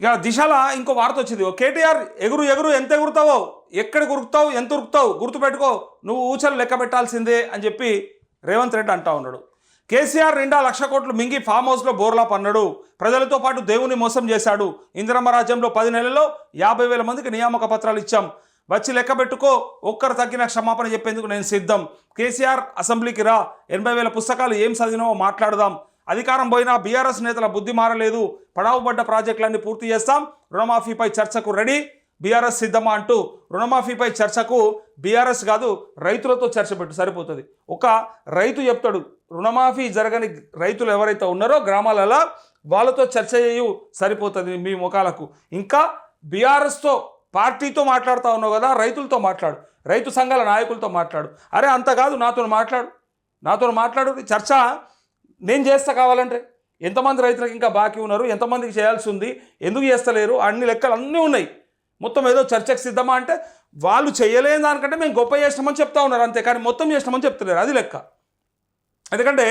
ఇక దిశల ఇంకో వార్త వచ్చింది. ఓ కేటీఆర్ ఎగురు ఎగురు ఎంత ఎగురుతావో ఎక్కడ గురుకుతావు ఎంత ఉరుకుతావు గుర్తుపెట్టుకో నువ్వు ఊచలు లెక్క పెట్టాల్సిందే అని చెప్పి రేవంత్ రెడ్డి అంటా ఉన్నాడు. కేసీఆర్ నిండా లక్ష కోట్లు మింగి ఫామ్ హౌస్లో బోర్లా పన్నాడు. ప్రజలతో పాటు దేవుని మోసం చేశాడు. ఇందిరమ్మ రాజ్యంలో పది నెలల్లో యాభై వేల మందికి నియామక పత్రాలు ఇచ్చాం. వచ్చి లెక్క పెట్టుకో ఒక్కరు తగ్గిన క్షమాపణ చెప్పేందుకు నేను సిద్ధం. కేసీఆర్ అసెంబ్లీకి రా ఎనభై వేల పుస్తకాలు ఏం చదివినావో మాట్లాడదాం. అధికారం పోయినా బీఆర్ఎస్ నేతల బుద్ధి మారలేదు. పడావుబడ్డ ప్రాజెక్టులన్నీ పూర్తి చేస్తాం. రుణమాఫీపై చర్చకు రెడీ. బీఆర్ఎస్ సిద్ధమా అంటూ రుణమాఫీపై చర్చకు బీఆర్ఎస్ కాదు రైతులతో చర్చ పెట్టు సరిపోతుంది. ఒక రైతు చెప్తాడు రుణమాఫీ జరగని రైతులు ఎవరైతే ఉన్నారో గ్రామాలలో వాళ్ళతో చర్చ చేయు సరిపోతుంది మీ ముఖాలకు. ఇంకా బీఆర్ఎస్తో పార్టీతో మాట్లాడుతూ ఉన్నావు కదా రైతులతో మాట్లాడు. రైతు సంఘాల నాయకులతో మాట్లాడు. అరే అంత కాదు నాతో మాట్లాడు. నాతో మాట్లాడు చర్చ. నేను చేస్తా కావాలంటే. ఎంతమంది రైతులకు ఇంకా బాకీ ఉన్నారు? ఎంతమందికి చేయాల్సి ఉంది ఎందుకు చేస్తలేరు? అన్ని లెక్కలు అన్నీ ఉన్నాయి. మొత్తం ఏదో చర్చకు సిద్ధమా అంటే వాళ్ళు చేయలేని దానికంటే మేము గొప్ప చేసినామని చెప్తా ఉన్నారు అంతే. కానీ మొత్తం చేసినామని చెప్తలేరు. అది లెక్క. ఎందుకంటే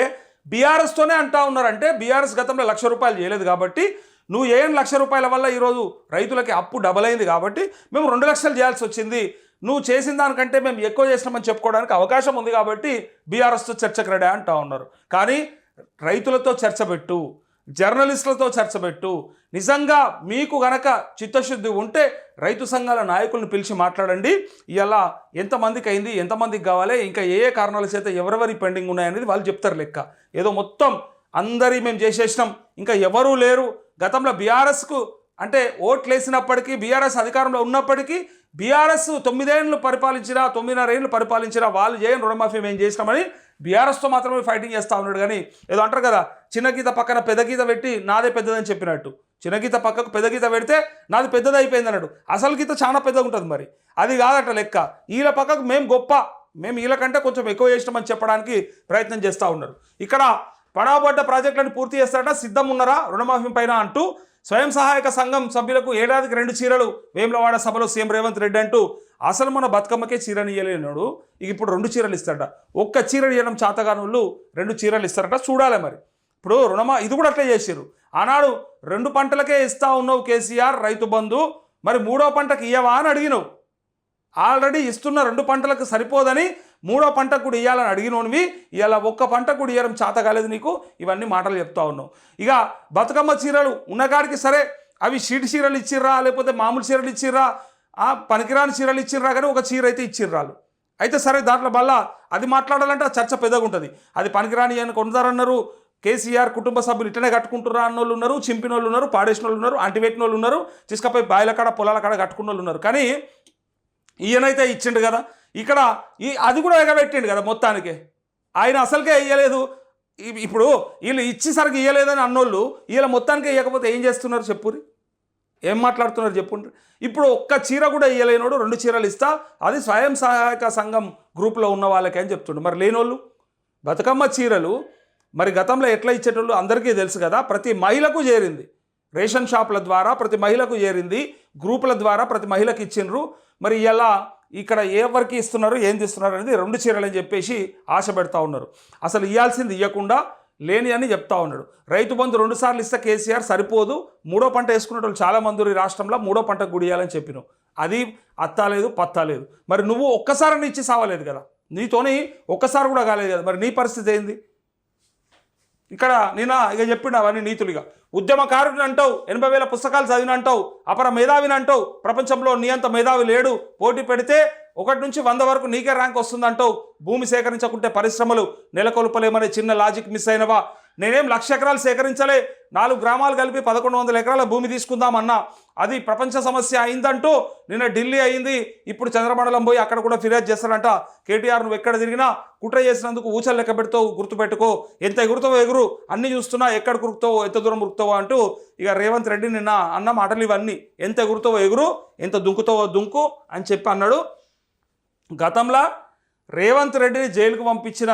బీఆర్ఎస్తోనే అంటా ఉన్నారంటే బీఆర్ఎస్ గతంలో లక్ష రూపాయలు చేయలేదు కాబట్టి నువ్వు ఏం లక్ష రూపాయల వల్ల ఈరోజు రైతులకి అప్పు డబల్ అయింది కాబట్టి మేము రెండు లక్షలు చేయాల్సి వచ్చింది. నువ్వు చేసిన దానికంటే మేము ఎక్కువ చేసినామని చెప్పుకోవడానికి అవకాశం ఉంది కాబట్టి బీఆర్ఎస్తో చర్చకు రెడీ అంటా ఉన్నారు. కానీ రైతులతో చర్చ పెట్టు జర్నలిస్టులతో చర్చ పెట్టు. నిజంగా మీకు గనక చిత్తశుద్ధి ఉంటే రైతు సంఘాల నాయకులను పిలిచి మాట్లాడండి. ఇలా ఎంతమందికి అయింది ఎంతమందికి కావాలి ఇంకా ఏ ఏ కారణాల చేత ఎవరెవరి పెండింగ్ ఉన్నాయనేది వాళ్ళు చెప్తారు లెక్క. ఏదో మొత్తం అందరి మేము చేసేసినాం ఇంకా ఎవరూ లేరు. గతంలో బీఆర్ఎస్కు అంటే ఓట్లు వేసినప్పటికీ బీఆర్ఎస్ అధికారంలో ఉన్నప్పటికీ బీఆర్ఎస్ తొమ్మిదేళ్ళు పరిపాలించినా తొమ్మిదిన్నర ఏళ్ళు పరిపాలించినా వాళ్ళు చేయని రుణమాఫీ మేము చేసినామని బీఆర్ఎస్తో మాత్రమే ఫైటింగ్ చేస్తూ ఉన్నాడు. కానీ ఏదో అంటారు కదా చిన్న గీత పక్కన పెద్ద గీత పెట్టి నాదే పెద్దదని చెప్పినట్టు. చిన్న గీత పక్కకు పెద్ద గీత పెడితే నాది పెద్దది అయిపోయింది అన్నాడు. అసలు గీత చాలా పెద్దగా ఉంటుంది మరి. అది కాదట లెక్క. వీళ్ళ పక్కకు మేము గొప్ప. మేము వీళ్ళకంటే కొంచెం ఎక్కువ చేసినామని చెప్పడానికి ప్రయత్నం చేస్తూ ఉన్నారు. ఇక్కడ పడాబడ్డ ప్రాజెక్టులను పూర్తి చేస్తారట సిద్ధం ఉన్నారా రుణమాఫీ పైన అంటూ స్వయం సహాయక సంఘం సభ్యులకు ఏడాదికి రెండు చీరలు వేములవాడ సభలో సీఎం రేవంత్ రెడ్డి అంటూ అసలు మన బతుకమ్మకే చీరని ఇయ్యలేనాడు ఇక ఇప్పుడు రెండు చీరలు ఇస్తారట ఒక్క చీర ఇవ్వడం చాతగానులు రెండు చీరలు ఇస్తారట చూడాలి మరి. ఇప్పుడు రుణమా ఇది కూడా అట్లే చేశారు ఆనాడు రెండు పంటలకే ఇస్తా ఉన్నావు కేసీఆర్ రైతు బంధు మరి మూడో పంటకి ఇయ్యవా? అని అడిగినావు. ఆల్రెడీ ఇస్తున్న రెండు పంటలకు సరిపోదని మూడో పంట కూడా ఇవ్వాలని అడిగినోనివి ఇలా ఒక్క పంట కూడా ఇవ్వడం చేత కాలేదు నీకు? ఇవన్నీ మాటలు చెప్తా ఉన్నావు. ఇక బతుకమ్మ చీరలు ఉన్నకాడికి సరే అవి షీట్ చీరలు ఇచ్చిర్రా లేకపోతే మామూలు చీరలు ఇచ్చిర్రా ఆ పనికిరాని చీరలు ఇచ్చిర్రా కానీ ఒక చీర అయితే ఇచ్చిర్రాలు. అయితే సరే దాంట్లో మళ్ళా అది మాట్లాడాలంటే ఆ చర్చ పెద్దగా ఉంటుంది. అది పనికిరాని అని కొందరన్నారు కేసీఆర్ కుటుంబ సభ్యులు ఇట్లనే కట్టుకుంటురా అన్న వాళ్ళు ఉన్నారు చింపిన వాళ్ళు ఉన్నారు పాడేసిన వాళ్ళు ఉన్నారు అంటివేటిన వాళ్ళు ఉన్నారు తీసుకపోయి బాయిల కాడ పొలాల కాడ కట్టుకున్న వాళ్ళు ఉన్నారు. కానీ ఈయనైతే ఇచ్చిండు కదా. ఇక్కడ ఈ అది కూడా ఎగబెట్టిండు కదా మొత్తానికి. ఆయన అసలుకే ఇయ్యలేదు. ఇప్పుడు వీళ్ళు ఇచ్చేసరికి ఇయ్యలేదని అన్నోళ్ళు వీళ్ళ మొత్తానికి ఇవ్వకపోతే ఏం చేస్తున్నారు చెప్పురి ఏం మాట్లాడుతున్నారు చెప్పుండ్రి? ఇప్పుడు ఒక్క చీర కూడా ఇయ్యలేనోడు రెండు చీరలు ఇస్తా అది స్వయం సహాయక సంఘం గ్రూప్లో ఉన్న వాళ్ళకి అని చెప్తుండు. మరి లేనోళ్ళు? బతుకమ్మ చీరలు మరి గతంలో ఎట్లా ఇచ్చేటోళ్ళు అందరికీ తెలుసు కదా ప్రతి మహిళకు చేరింది. రేషన్ షాపుల ద్వారా ప్రతి మహిళకు చేరింది గ్రూపుల ద్వారా ప్రతి మహిళకి ఇచ్చిండ్రు. మరి ఇలా ఇక్కడ ఎవరికి ఇస్తున్నారు ఏం తీస్తున్నారు అనేది రెండు చీరలు అని చెప్పేసి ఆశ పెడతా ఉన్నారు. అసలు ఇవ్వాల్సింది ఇవ్వకుండా లేని అని చెప్తా ఉన్నాడు. రైతు బంధు రెండు సార్లు ఇస్తే కేసీఆర్ సరిపోదు మూడో పంట వేసుకునే వాళ్ళు చాలా మంది ఈ రాష్ట్రంలో మూడో పంట గుడియాలని చెప్పినావు అది అత్తాలేదు పత్తాలేదు మరి నువ్వు ఒక్కసారి ఇచ్చి సావలేదు కదా. నీతోని ఒక్కసారి కూడా కాలేదు కదా. మరి నీ పరిస్థితి ఏంది? ఇక్కడ నిన్న ఇక చెప్పిండు అవన్నీ నీతులుగా. ఉద్యమకారుడిని అంటావు ఎనభై వేల పుస్తకాలు చదివిన అంటావు అపర మేధావిని అంటావు ప్రపంచంలో నీ అంత మేధావి లేడు పోటీ పెడితే ఒకటి నుంచి వంద వరకు నీకే ర్యాంక్ వస్తుందంటావు భూమి సేకరించకుంటే పరిశ్రమలు నెలకొల్పలేమనే చిన్న లాజిక్ మిస్ అయినవా? నేనేం లక్ష ఎకరాలు సేకరించలే నాలుగు గ్రామాలు కలిపి పదకొండు వందల ఎకరాల భూమి తీసుకుందామన్నా. అది ప్రపంచ సమస్య అయిందంటూ నిన్న ఢిల్లీ అయింది. ఇప్పుడు చంద్రమండలం పోయి అక్కడ కూడా ఫిర్యాదు చేస్తారంట కేటీఆర్ నువ్వు ఎక్కడ తిరిగినా కుట్ర చేసినందుకు ఊచలు లెక్క పెడతావు గుర్తుపెట్టుకో. ఎంత ఎగురుతావో ఎగురు. అన్ని చూస్తున్నా ఎక్కడ కురుకుతావో ఎంత దూరం ఉరుకుతావో అంటూ ఇక రేవంత్ రెడ్డి నిన్న అన్న మాటలు ఇవన్నీ. ఎంత ఎగురుతావో ఎగురు ఎంత దుంకుతావో దుంకు అని చెప్పి అన్నాడు. గతంలో రేవంత్ రెడ్డిని జైలుకు పంపించిన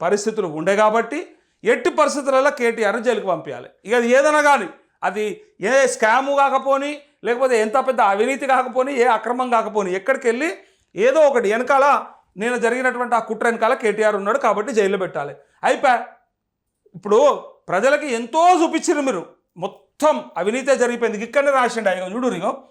పరిస్థితులు ఉండే కాబట్టి ఎట్టి పరిస్థితులలో కేటీఆర్ని జైలుకు పంపించాలి. ఇక అది ఏదైనా కానీ అది ఏ స్కాము కాకపోని లేకపోతే ఎంత పెద్ద అవినీతి కాకపోని ఏ అక్రమం కాకపోని ఎక్కడికి వెళ్ళి ఏదో ఒకటి వెనకాల నేను జరిగినటువంటి ఆ కుట్ర వెనకాల కేటీఆర్ ఉన్నాడు కాబట్టి జైల్లో పెట్టాలి. అయిపోయా ఇప్పుడు ప్రజలకి ఎంతో చూపించారు మీరు. మొత్తం అవినీతే జరిగిపోయింది. ఇక్కడనే రాసిండు ఆయన. చూడు ఇగో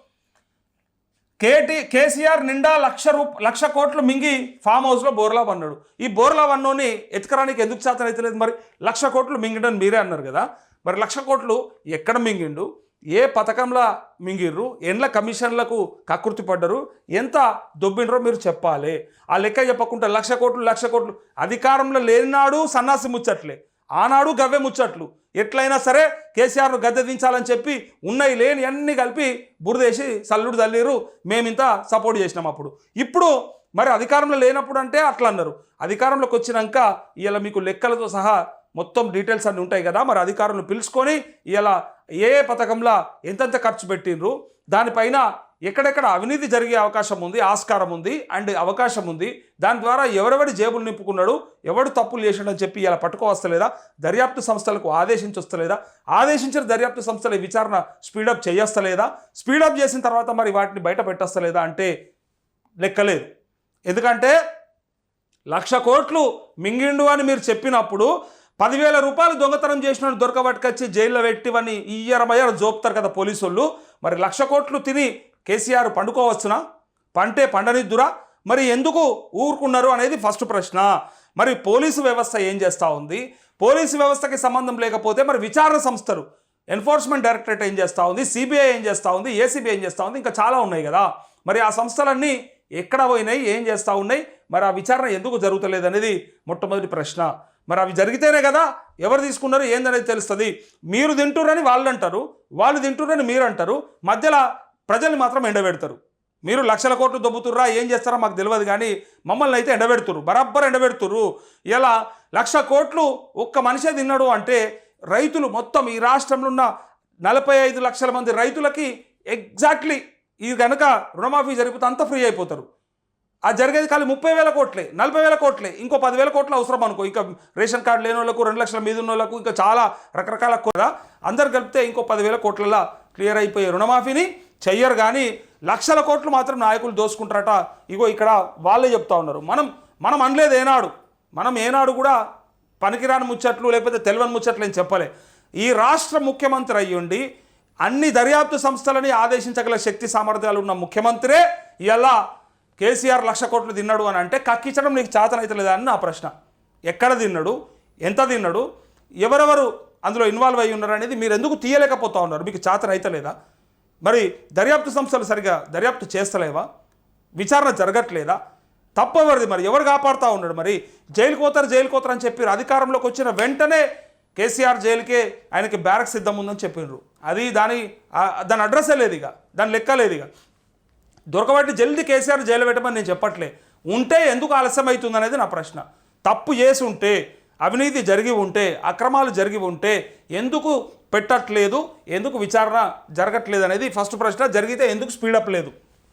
కేటీ కేసీఆర్ నిండా లక్ష రూప లక్ష కోట్లు మింగి ఫామ్ హౌస్లో బోర్లా పన్నాడు. ఈ బోర్లా వన్నోని ఎత్తుకరానికి ఎందుకు శాతం అయితే లేదు మరి? లక్ష కోట్లు మింగడం మీరే అన్నారు కదా. మరి లక్ష కోట్లు ఎక్కడ మింగిండు? ఏ పథకంలో మింగిర్రు? ఎండ్ల కమిషన్లకు కకృతి పడ్డరు? ఎంత దొబ్బిండ్రో మీరు చెప్పాలి. ఆ లెక్క చెప్పకుండా లక్ష కోట్లు లక్ష కోట్లు. అధికారంలో లేనినాడు సన్నాసి ముచ్చట్లే. ఆనాడు గవ్వె ముచ్చట్లు. ఎట్లయినా సరే కేసీఆర్ను గద్దె దించాలని చెప్పి ఉన్నాయి లేని అన్ని కలిపి బురదేసి సల్లుడు తల్లిరు మేమింత సపోర్ట్ చేసినాం అప్పుడు. ఇప్పుడు మరి అధికారంలో లేనప్పుడు అంటే అట్లా అన్నారు అధికారంలోకి వచ్చినాక ఇలా మీకు లెక్కలతో సహా మొత్తం డీటెయిల్స్ అన్నీ ఉంటాయి కదా మరి అధికారులను పిలుచుకొని ఇలా ఏ ఏ పథకంలో ఎంతెంత ఖర్చు పెట్టిండ్రు దానిపైన ఎక్కడెక్కడ అవినీతి జరిగే అవకాశం ఉంది ఆస్కారం ఉంది అండ్ అవకాశం ఉంది. దాని ద్వారా ఎవరెవడి జేబులు నింపుకున్నాడు ఎవడు తప్పులు చేసాడని చెప్పి ఇలా పట్టుకోవస్తలేదా? దర్యాప్తు సంస్థలకు ఆదేశించొస్తలేదా ఆదేశించిన దర్యాప్తు సంస్థల ఈ విచారణ స్పీడప్ చేయస్తలేదా? స్పీడప్ చేసిన తర్వాత మరి వాటిని బయట పెట్టొస్తలేదా అంటే లెక్కలేదు. ఎందుకంటే లక్ష కోట్లు మింగిండు అని మీరు చెప్పినప్పుడు పదివేల రూపాయలు దొంగతనం చేసిన దొరకబట్టుకొచ్చి జైల్లో పెట్టివని ఇయ్యరమయ్యారు జోపుతారు కదా పోలీసు వాళ్ళు మరి లక్ష కోట్లు తిని కేసీఆర్ పండుకోవచ్చునా? పంటే పండనిద్దురా? మరి ఎందుకు ఊరుకున్నారు అనేది ఫస్ట్ ప్రశ్న. మరి పోలీసు వ్యవస్థ ఏం చేస్తూ ఉంది? పోలీసు వ్యవస్థకి సంబంధం లేకపోతే మరి విచారణ సంస్థలు ఎన్ఫోర్స్మెంట్ డైరెక్టరేట్ ఏం చేస్తూ ఉంది? సిబిఐ ఏం చేస్తూ ఉంది? ఏసీబీ ఏం చేస్తూ ఉంది? ఇంకా చాలా ఉన్నాయి కదా. మరి ఆ సంస్థలన్నీ ఎక్కడ పోయినాయి? ఏం చేస్తూ ఉన్నాయి? మరి ఆ విచారణ ఎందుకు జరుగుతలేదు అనేది మొట్టమొదటి ప్రశ్న. మరి అవి జరిగితేనే కదా ఎవరు తీసుకున్నారు ఏందనేది తెలుస్తుంది. మీరు తింటురని వాళ్ళు అంటారు వాళ్ళు తింటురని మీరు అంటారు మధ్యలో ప్రజల్ని మాత్రం ఎండబెడతారు. మీరు లక్షల కోట్లు దొబ్బుతుర్రా ఏం చేస్తారో మాకు తెలియదు కానీ మమ్మల్ని అయితే ఎండబెడుతురు బరాబ్బర్ ఎండబెడుతురు ఇలా లక్ష కోట్లు ఒక్క మనిషే తిన్నాడు అంటే రైతులు మొత్తం ఈ రాష్ట్రంలో ఉన్న నలభై ఐదు లక్షల మంది రైతులకి ఎగ్జాక్ట్లీ ఇది కనుక రుణమాఫీ జరిగిపోతే అంత ఫ్రీ అయిపోతారు. ఆ జరిగేది ఖాళీ ముప్పై వేల కోట్లే నలభై వేల కోట్లే ఇంకో పదివేల కోట్లు అవసరం అనుకో. ఇంకా రేషన్ కార్డు లేని వాళ్ళకు రెండు లక్షల మీద ఉన్న వాళ్ళకు ఇంకా చాలా రకరకాల కూడా అందరు కలిపితే ఇంకో పదివేల కోట్లలో క్లియర్ అయిపోయే రుణమాఫీని చెయ్యరు కానీ లక్షల కోట్లు మాత్రం నాయకులు దోసుకుంటారట. ఇగో ఇక్కడ వాళ్ళే చెప్తా ఉన్నారు. మనం మనం అనలేదు ఏనాడు. మనం ఏనాడు కూడా పనికిరాని ముచ్చట్లు లేకపోతే తెలివని ముచ్చట్లు అని చెప్పలే. ఈ రాష్ట్ర ముఖ్యమంత్రి అయ్యుండి అన్ని దర్యాప్తు సంస్థలని ఆదేశించగల శక్తి సామర్థ్యాలు ఉన్న ముఖ్యమంత్రే ఇలా కేసీఆర్ లక్ష కోట్లు తిన్నాడు అని అంటే కక్కించడం నీకు చేతనైతలేదా అని నా ప్రశ్న. ఎక్కడ తిన్నాడు? ఎంత తిన్నాడు? ఎవరెవరు అందులో ఇన్వాల్వ్ అయ్యి ఉన్నారు అనేది మీరు ఎందుకు తీయలేకపోతా ఉన్నారు? మీకు చేతన మరి దర్యాప్తు సంస్థలు సరిగా దర్యాప్తు చేస్తలేవా? విచారణ జరగట్లేదా? తప్పవరిది మరి. ఎవరు కాపాడుతూ ఉన్నాడు మరి? జైలు పోతారు జైలుకు పోతారు అని చెప్పారు అధికారంలోకి వచ్చిన వెంటనే కేసీఆర్ జైలుకే ఆయనకి బ్యారక్ సిద్ధం ఉందని చెప్పిండ్రు అది దాని దాని అడ్రస్సే లేదు ఇక. దాని లెక్క లేదు ఇక. దొరకబట్టి జల్దీ కేసీఆర్ జైలు పెట్టమని నేను చెప్పట్లే. ఉంటే ఎందుకు ఆలస్యం అవుతుంది అనేది నా ప్రశ్న. తప్పు చేసి ఉంటే అవినీతి జరిగి ఉంటే అక్రమాలు జరిగి ఉంటే ఎందుకు పెట్టట్లేదు ఎందుకు విచారణ జరగట్లేదు అనేది ఫస్ట్ ప్రశ్న. జరిగితే ఎందుకు స్పీడప్ లేదు?